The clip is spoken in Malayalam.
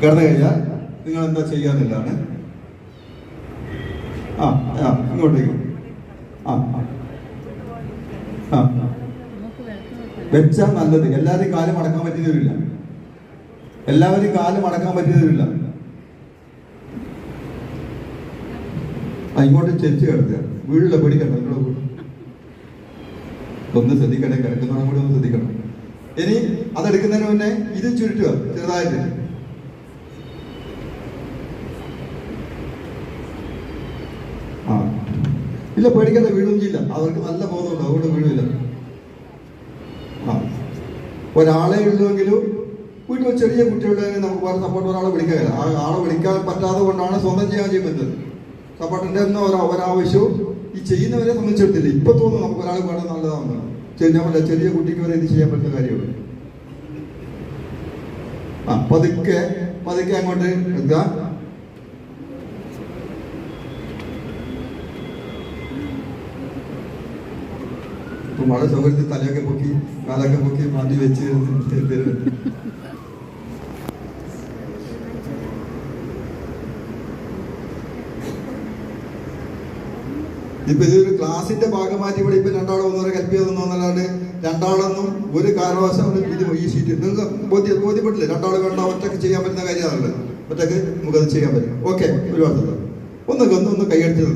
കിടന്നു കഴിഞ്ഞാൽ നിങ്ങൾ എന്താ ചെയ്യാന്നുള്ളതാണ് ആ ആ ഇങ്ങോട്ടേക്ക്. ആ ആ. വെച്ചാൽ നല്ലത്. എല്ലാവരും കാലം മടക്കാൻ പറ്റിയവരില്ല. എല്ലാവരും കാലം മടക്കാൻ പറ്റിയവരില്ല. ഇങ്ങോട്ട് ചെരിച്ച് കിടക്കുക. വീടില്ല പേടിക്കണ്ട നിങ്ങളുടെ വീട് ഒന്ന് ശ്രദ്ധിക്കണേ. കിടക്കുന്നവരും കൂടി ഒന്ന് ശ്രദ്ധിക്കണം. ഇനി അതെടുക്കുന്നതിന് മുന്നേ ഇത് ചുരുട്ടുക. ചെറുതായിട്ട് ആ ഇല്ല പേടിക്കേണ്ട വീഴൊന്നും ചെയ്യില്ല അവർക്ക് നല്ല ബോധമുണ്ട് അതുകൊണ്ട് വീഴില്ല ഒരാളെ ഉള്ളുവെങ്കിലും വീട്ടിൽ ചെറിയ കുട്ടികളുടെ നമുക്ക് വേറെ സപ്പോർട്ട് ഒരാളെ വിളിക്കുകയില്ല ആ ആളെ വിളിക്കാൻ പറ്റാതെ കൊണ്ടാണ് സ്വന്തം ചെയ്യാൻ ചെയ്യാൻ പറ്റുന്നത്. സപ്പോർട്ടിന്റെ ഒന്നും ഒരു ഒരാവശ്യവും ഈ ചെയ്യുന്നവരെ സംബന്ധിച്ചിടത്തില്ല. ഇപ്പൊ തോന്നുന്നു നമുക്ക് ഒരാൾ വേണം നല്ലതാണ് ചെയ്യാൻ ചെറിയ കുട്ടിക്ക് വരെ ഇത് ചെയ്യാൻ പറ്റുന്ന കാര്യമാണ്. ആ പതുക്കെ പതുക്കെ അങ്ങോട്ട് എടുക്കുക ഇപ്പൊ മഴ സൗകര്യത്തിൽ തലയൊക്കെ പൊക്കി കാലൊക്കെ പൊക്കി മാറ്റി വെച്ച് ഇപ്പൊ ഇതൊരു ക്ലാസിന്റെ ഭാഗമായിട്ട് ഇവിടെ ഇപ്പൊ രണ്ടാളോ ഒന്നര ഹെൽപ്പ് ചെയ്തെന്നോ എന്നല്ലാണ്ട് രണ്ടാളൊന്നും ഒരു കാരണവശാലും ഇത് ഈ സീറ്റ് നിങ്ങൾക്ക് ബോധ്യ ബോധ്യപ്പെട്ടില്ലേ. രണ്ടാളും വേണ്ട ഒറ്റയ്ക്ക് ചെയ്യാൻ പറ്റുന്ന കാര്യമാണല്ലോ. ഒറ്റയ്ക്ക് നമുക്കത് ചെയ്യാൻ പറ്റും. ഓക്കെ ഒരുപാട് സന്തോഷം. ഒന്ന് ഒന്ന് കൈയടിച്ചു